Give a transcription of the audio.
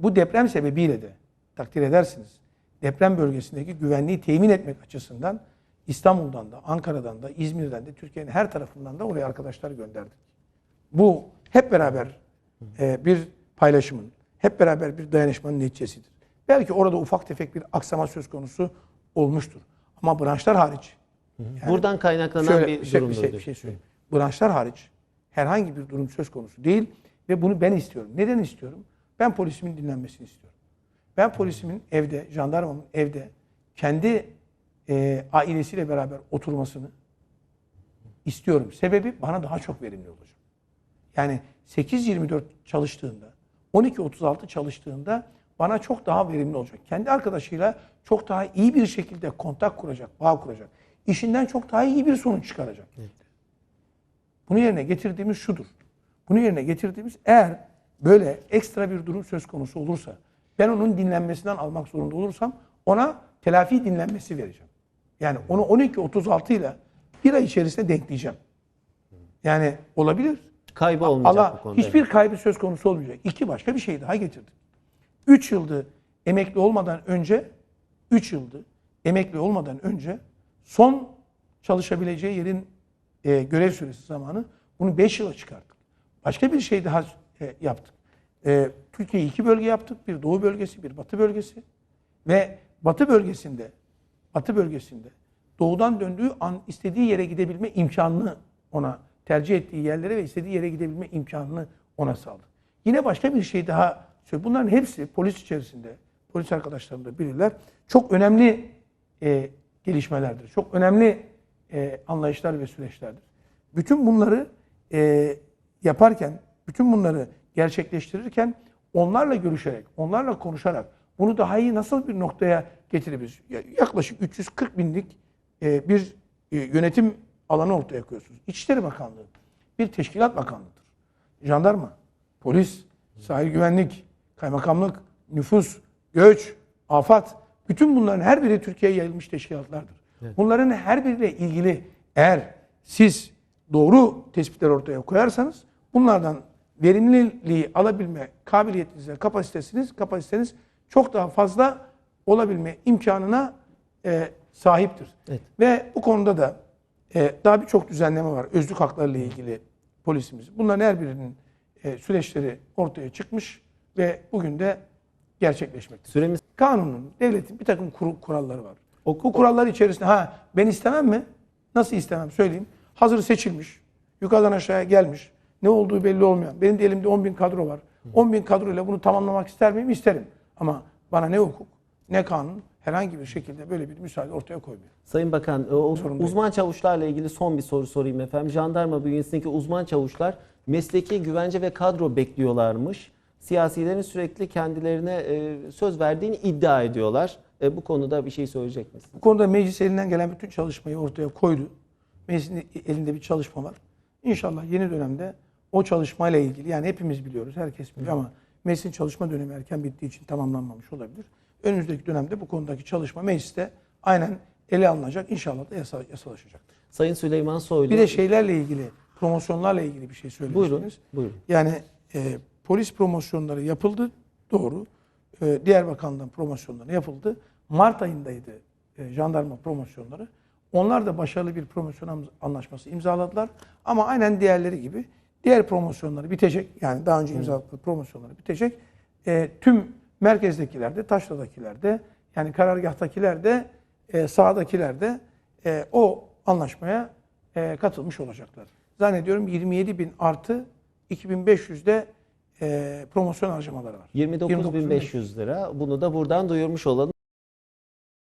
bu deprem sebebiyle de takdir edersiniz. Deprem bölgesindeki güvenliği temin etmek açısından İstanbul'dan da, Ankara'dan da, İzmir'den de, Türkiye'nin her tarafından da oraya arkadaşlar gönderdik. Bu hep beraber e, bir paylaşımın, hep beraber bir dayanışmanın neticesidir. Belki orada ufak tefek bir aksama söz konusu olmuştur. Ama branşlar hariç. yani Buradan kaynaklanan şöyle bir bir şey, bir durumdur. şey, bir şey söyleyeyim. Branşlar hariç herhangi bir durum söz konusu değil ve bunu ben istiyorum. Neden istiyorum? Ben polisimin dinlenmesini istiyorum. Ben polisimin evde, jandarmamın evde kendi e, ailesiyle beraber oturmasını istiyorum. Sebebi bana daha çok verimli olacak. Yani 8-24 çalıştığında, 12-36 çalıştığında bana çok daha verimli olacak. Kendi arkadaşıyla çok daha iyi bir şekilde kontak kuracak, bağ kuracak. İşinden çok daha iyi bir sonuç çıkaracak. Bunu yerine getirdiğimiz şudur. Bunu yerine getirdiğimiz eğer böyle ekstra bir durum söz konusu olursa, ben onun dinlenmesinden almak zorunda olursam ona telafi dinlenmesi vereceğim. Yani onu 12-36 ile bir ay içerisinde denkleyeceğim. Yani olabilir. Kaybı olmayacak Allah bu konuda. hiçbir kaybı söz konusu olmayacak. İki başka bir şey daha getirdik. Üç yıldı emekli olmadan önce, üç yıldı emekli olmadan önce son çalışabileceği yerin e, görev süresi zamanı bunu beş yıla çıkarttık. Başka bir şey daha e, yaptık. E, Türkiye'yi iki bölge yaptık. Bir doğu bölgesi, bir batı bölgesi. Ve batı bölgesinde, batı bölgesinde doğudan döndüğü an istediği yere gidebilme imkanını ona tercih ettiği yerlere ve istediği yere gidebilme imkanını ona sağladık. Yine başka bir şey daha söyleyeyim. Bunların hepsi polis içerisinde, polis arkadaşlarım da bilirler. Çok önemli e, gelişmelerdir. Çok önemli e, anlayışlar ve süreçlerdir. Bütün bunları e, yaparken, bütün bunları gerçekleştirirken onlarla görüşerek, onlarla konuşarak bunu daha iyi nasıl bir noktaya getirebiliriz? Ya- Yaklaşık 340 binlik e, bir e, yönetim alanı ortaya koyuyorsunuz. İçişleri Bakanlığı bir teşkilat bakanlığıdır. Jandarma, polis, sahil güvenlik, kaymakamlık, nüfus, göç, afat bütün bunların her biri Türkiye'ye yayılmış teşkilatlardır. Bunların her biriyle ilgili eğer siz doğru tespitler ortaya koyarsanız bunlardan verimliliği alabilme kabiliyetiniz ve kapasitesiniz, kapasiteniz çok daha fazla olabilme imkanına e, sahiptir. Evet. Ve bu konuda da e, daha birçok düzenleme var. Özlük hakları ile ilgili polisimiz. Bunların her birinin e, süreçleri ortaya çıkmış ve bugün de gerçekleşmekte. Süremiz Kanunun, devletin bir takım kur- kuralları var. O- Bu kurallar içerisinde ha ben istemem mi? Nasıl istemem söyleyeyim. Hazır seçilmiş, yukarıdan aşağıya gelmiş, ne olduğu belli olmayan. Benim de elimde 10 bin kadro var. 10 bin kadroyla bunu tamamlamak ister miyim? İsterim. Ama bana ne hukuk, ne kanun herhangi bir şekilde böyle bir müsaade ortaya koymuyor. Sayın Bakan, e, o uzman çavuşlarla ilgili son bir soru sorayım efendim. Jandarma bünyesindeki uzman çavuşlar mesleki güvence ve kadro bekliyorlarmış. Siyasilerin sürekli kendilerine e, söz verdiğini iddia ediyorlar. E, Bu konuda bir şey söyleyecek misiniz? Bu konuda meclis elinden gelen bütün çalışmayı ortaya koydu. Meclisin elinde bir çalışma var. İnşallah yeni dönemde o çalışmayla ilgili yani hepimiz biliyoruz, herkes biliyor ama meclisin çalışma dönemi erken bittiği için tamamlanmamış olabilir. Önümüzdeki dönemde bu konudaki çalışma mecliste aynen ele alınacak. İnşallah da yasa, yasalaşacaktır. Sayın Süleyman Soylu. Bir de şeylerle ilgili, promosyonlarla ilgili bir şey Buyurun, söylemiştiniz. buyurun. Yani e, polis promosyonları yapıldı, doğru. E, diğer bakanlığın promosyonları yapıldı. Mart ayındaydı e, jandarma promosyonları. Onlar da başarılı bir promosyon anlaşması imzaladılar. Ama aynen diğerleri gibi diğer promosyonları bitecek. Yani daha önce imzaladıkları promosyonları bitecek. E, tüm merkezdekiler de, taşradakiler de, yani karargahtakiler de, e, sahadakiler de e, o anlaşmaya e, katılmış olacaklar. Zannediyorum 27 bin artı 2500'de e, promosyon harcamaları var. 29.500 lira. Bunu da buradan duyurmuş olalım.